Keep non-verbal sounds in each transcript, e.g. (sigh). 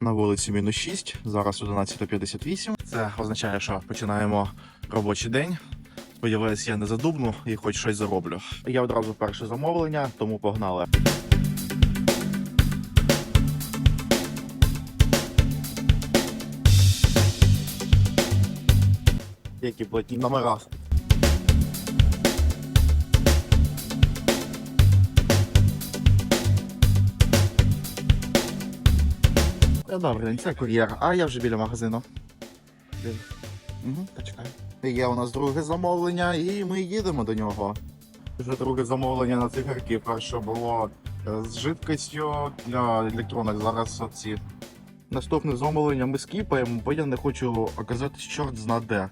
На вулиці мінус 6, зараз 11.58. Це означає, що починаємо робочий день. Сподіваюсь, я не задубну і хоч щось зароблю. Я одразу перше замовлення, тому погнали. Які платні номера. Добрий день, це кур'єр, а я вже біля магазину. Угу. Є у нас друге замовлення, і ми їдемо до нього. Вже друге замовлення на цигарки. Перше було е, з жидкістю для електронок. Зараз оці. Наступне замовлення ми скіпаємо, бо я не хочу оказатись чорт зна де.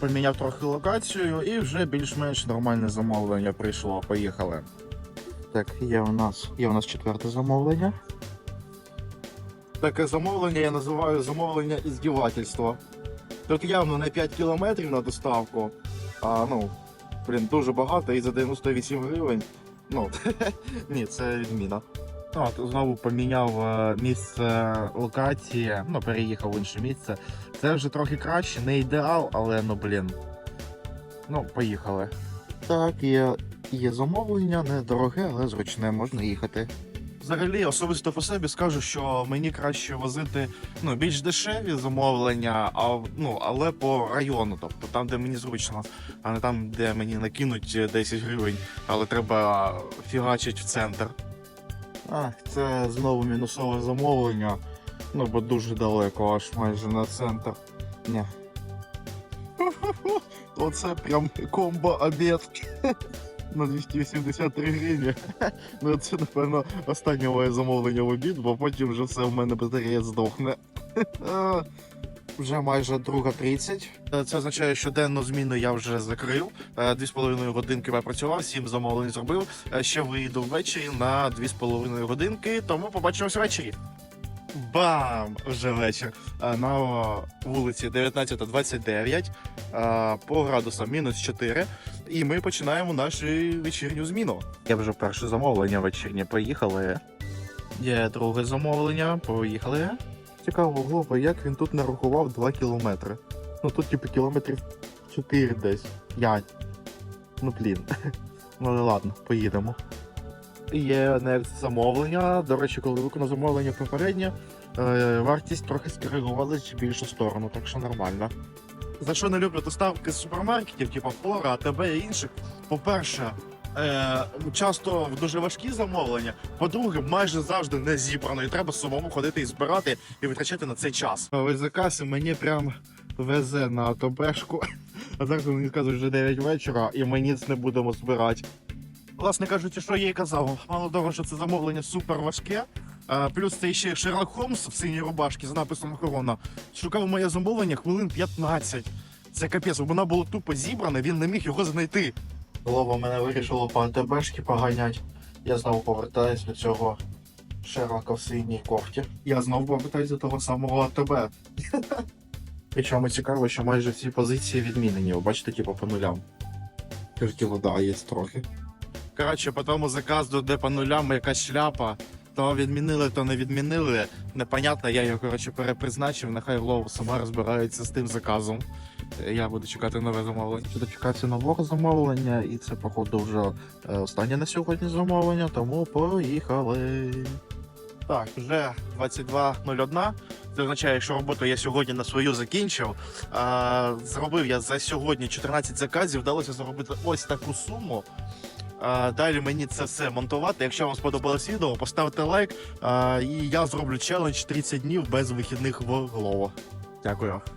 Поміняв трохи локацію і вже більш-менш нормальне замовлення прийшло. Поїхали. Так, є у нас є у нас четверте замовлення. Таке замовлення я називаю замовлення іздівательства. Тут явно не 5 кілометрів на доставку, а ну, блін, дуже багато і за 98 гривень. Ну, (laughs) ні, це відміна. Ну, От, знову поміняв е, місце локації, ну, переїхав в інше місце. Це вже трохи краще, не ідеал, але ну блін. Ну, поїхали. Так, є, є замовлення, недороге, але зручне, можна їхати. Взагалі, особисто по собі скажу, що мені краще возити ну, більш дешеві замовлення, а, ну, але по району, тобто там, де мені зручно, а не там, де мені накинуть 10 гривень, але треба фігачить в центр. А, це знову мінусове замовлення. Ну, бо дуже далеко, аж майже на центр. Ні. (laughs) Оце прям комбо обід. (laughs) На 283 гривні. (laughs) Ну, це, напевно, останнє моє замовлення в обід, бо потім вже все в мене батарея здохне. (laughs) Вже майже друга 30. Це означає, що денну зміну я вже закрив. Е, Дві з половиною годинки я працював, сім замовлень зробив. Е, Ще вийду ввечері на дві з половиною годинки, тому побачимося ввечері. Бам! Вже вечір. Е, На вулиці 19.29, е, по градусам мінус 4. І ми починаємо нашу вечірню зміну. Я вже перше замовлення вечірнє. Поїхали. Є друге замовлення. Поїхали. Цікаво, Глоба, як він тут нарахував 2 кілометри. Ну тут типу кілометрів 4 десь. 5. Ну блін. (laughs) Ну ладно, поїдемо. Є next замовлення. До речі, коли виконав замовлення попереднє, е, вартість трохи скоригувалась в більшу сторону, так що нормально. За що не люблю доставки з супермаркетів, типу Флора, АТБ і інших. По-перше, е, часто дуже важкі замовлення. По-друге, майже завжди не зібрано, і треба самому ходити і збирати і витрачати на цей час. Ось заказ мені прям везе на АТБшку. (laughs) А зараз мені сказали, вже 9 вечора, і ми ніц не будемо збирати. Власне кажучи, що я й казав, мало того, що це замовлення супер важке. Плюс це ще Шерлок Холмс в синій рубашці з написом охорона. Шукав моє замовлення хвилин 15. Це капець, бо воно було тупо зібране, він не міг його знайти. Голова мене вирішило по АТБшки поганять. Я знову повертаюсь до цього Шерлока в синій кофті. Я знову повертаюсь до того самого АТБ. (laughs) Причому цікаво, що майже всі позиції відмінені. Ви бачите, типу по нулям. Тільки вода є трохи. Коротше, по тому заказу, де по нулям якась шляпа, то відмінили, то не відмінили. Непонятно, я його коротше перепризначив. Нехай Лов сама розбирається з тим заказом. Я буду чекати нове замовлення. Буду чекати нового замовлення, і це, походу, вже е, останнє на сьогодні замовлення, тому поїхали. Так, вже 22.01. Це означає, що роботу я сьогодні на свою закінчив. А, зробив я за сьогодні 14 заказів, вдалося заробити ось таку суму. А, далі мені це все монтувати. Якщо вам сподобалось відео, поставте лайк. А, і я зроблю челендж 30 днів без вихідних в голову. Дякую.